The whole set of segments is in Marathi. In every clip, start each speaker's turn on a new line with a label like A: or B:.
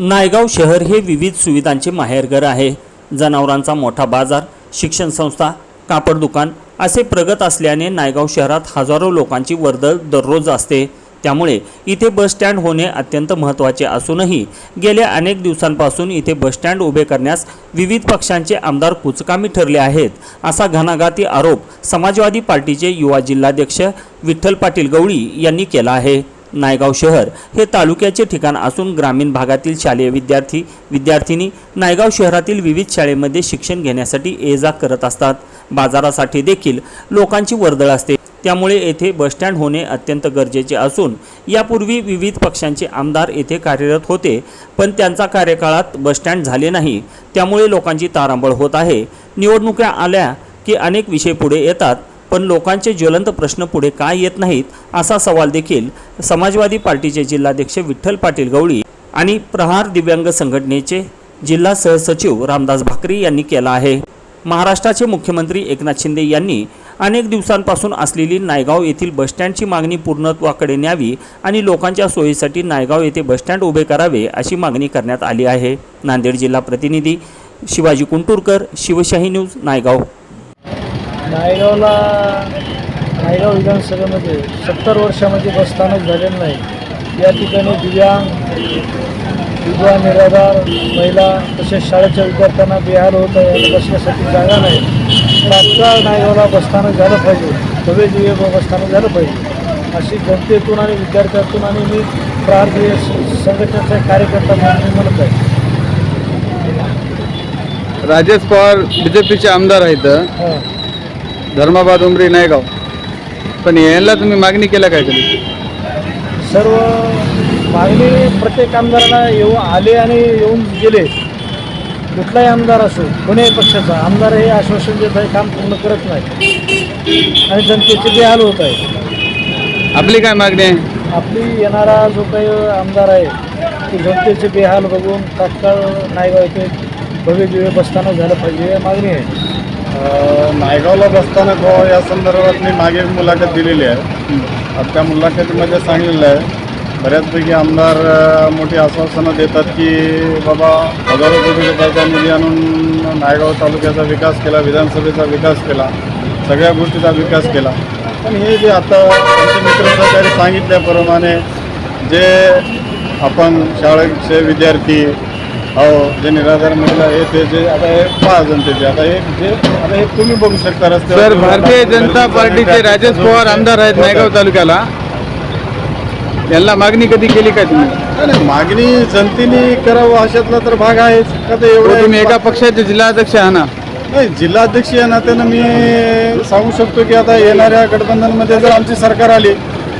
A: नायगाव शहर हे विविध सुविधांचे माहेरघर आहे. जनावरांचा मोठा बाजार शिक्षण संस्था कापड दुकान असे प्रगत असल्याने नायगाव शहरात हजारो लोकांची वर्दळ दररोज असते. त्यामुळे इथे बसस्टँड होणे अत्यंत महत्त्वाचे असूनही गेल्या अनेक दिवसांपासून इथे बसस्टँड उभे करण्यास विविध पक्षांचे आमदार कुचकामी ठरले आहेत. असा घणाघाती आरोप समाजवादी पार्टीचे युवा जिल्हाध्यक्ष विठ्ठल पाटील गवळी यांनी केला आहे. नायगाव शहर हे तालुक्याचे ठिकाण असून ग्रामीण भागातील शालेय विद्यार्थी विद्यार्थिनी नायगाव शहरातील विविध शाळेमध्ये शिक्षण घेण्यासाठी ये जा करत असतात. बाजारासाठी देखील लोकांची वर्दळ असते. त्यामुळे येथे बसस्टँड होणे अत्यंत गरजेचे असून यापूर्वी विविध पक्षांचे आमदार येथे कार्यरत होते पण त्यांचा कार्यकाळात बसस्टँड झाले नाही. त्यामुळे लोकांची तारांबळ होत आहे. निवडणुका आल्या की अनेक विषय पुढे येतात. पण लोकांचे ज्वलंत प्रश्न पुढे का येत नाहीत असा सवाल देखील समाजवादी पार्टीचे जिल्हाध्यक्ष विठ्ठल पाटील गवळी आणि प्रहार दिव्यांग संघटनेचे जिल्हा सहसचिव रामदास भाकरी यांनी केला आहे. महाराष्ट्राचे मुख्यमंत्री एकनाथ शिंदे यांनी अनेक दिवसांपासून असलेली नायगाव येथील बसस्टँडची मागणी पूर्णत्वाकडे न्यावी आणि लोकांच्या सोयीसाठी नायगाव येथे बसस्टँड उभे करावे अशी मागणी करण्यात आली आहे. नांदेड जिल्हा प्रतिनिधी शिवाजी कुंटूरकर शिवशाही न्यूज नायगाव.
B: नायगावला नायगाव विधानसभेमध्ये सत्तर वर्षामध्ये बसस्थानक झालेलं नाही. या ठिकाणी दिव्यांग विधवा निराधार महिला तसेच शाळेच्या विद्यार्थ्यांना बेहाल होत आहे बसण्यासाठी जागा नाही. तात्काळ नायगावला बसस्थानक झालं पाहिजे. भव्य दिव्य बसस्थानक झालं पाहिजे. अशी जनतेतून आणि विद्यार्थ्यातून आणि मी प्रार्थीय संघटनेचा कार्यकर्ता म्हणून म्हणत आहे.
C: राजेश पवार बी जे पीचे आमदार आहेत. धर्माबाद उमरी नायगाव पण यांना तुम्ही मागणी केल्या काय कधी?
B: सर्व मागणी प्रत्येक आमदाराला येऊ आले आणि येऊन गेले. कुठलाही आमदार असो कोणीही पक्षाचा आमदार हे आश्वासन देत आहे काम पूर्ण करत नाही. आणि जनतेचे बेहाल होत आहे.
C: आपली काय मागणी आहे?
B: आपली येणारा जो काही आमदार आहे ते जनतेचे बेहाल बघून तात्काळ नायगाव येथे भव्य दिव्य बसताना झालं पाहिजे मागणी आहे.
D: अ, नायगावला बसताना भाऊ या संदर्भात मी मागे मुलाखत दिलेली आहे. आता त्या मुलाखतीमध्ये सांगितलं आहे. बऱ्याचपैकी आमदार मोठी आश्वासनं देतात की बाबा हजारो कोटी रुपयाचा निधी आणून नायगाव तालुक्याचा विकास केला विधानसभेचा विकास केला सगळ्या गोष्टीचा विकास केला. पण हे जे आता आमचे मित्र सहकारी सांगितल्याप्रमाणे जे आपण शाळेचे विद्यार्थी हो जे निराधार महिला हे ते जे आता हे पाच जनतेचे आता हे जे आता हे तुम्ही बघू शकता रस्त्यावर?
C: सर भारतीय जनता पार्टीचे राजेश पवार आमदार आहेत नायगाव तालुक्याला. यांना मागणी कधी केली काय तुम्ही?
D: नाही, नाही, मागणी जनतेने करावं अशातला तर भाग आहेच. का ते
C: हो,
D: एवढं
C: तुम्ही एका पक्षाचे जिल्हाध्यक्ष आहात ना.
D: नाही जिल्हाध्यक्ष या नात्यानं मी सांगू शकतो की आता येणाऱ्या गठबंधनमध्ये जर आमची सरकार आली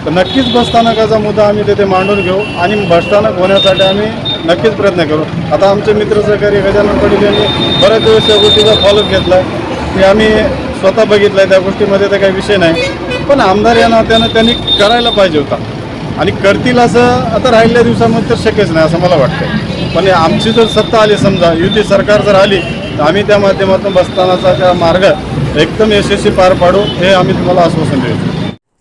D: तर नक्कीच बसस्थानकाचा मुद्दा आम्ही तिथे मांडून घेऊ आणि बसस्थानक होण्यासाठी आम्ही नक्कीच प्रयत्न करू. आता आमचे मित्र सहकारी गजानन पाटील यांनी बऱ्याच दिवस त्या गोष्टीचा फॉलोअप घेतला आहे आम्ही स्वतः बघितलं आहे त्या गोष्टीमध्ये तर काही विषय नाही. पण आमदार या नात्यानं त्यांनी करायला पाहिजे होता. आणि करतील असं आता राहिलेल्या दिवसामध्ये तर शक्यच नाही असं मला वाटतं पण आमची जर सत्ता आली समजा युती सरकार जर आली तर आम्ही त्या माध्यमातून बसस्थानाचा त्या मार्ग एकदम यशस्वी पार पाडू हे आम्ही तुम्हाला आश्वासन देऊ.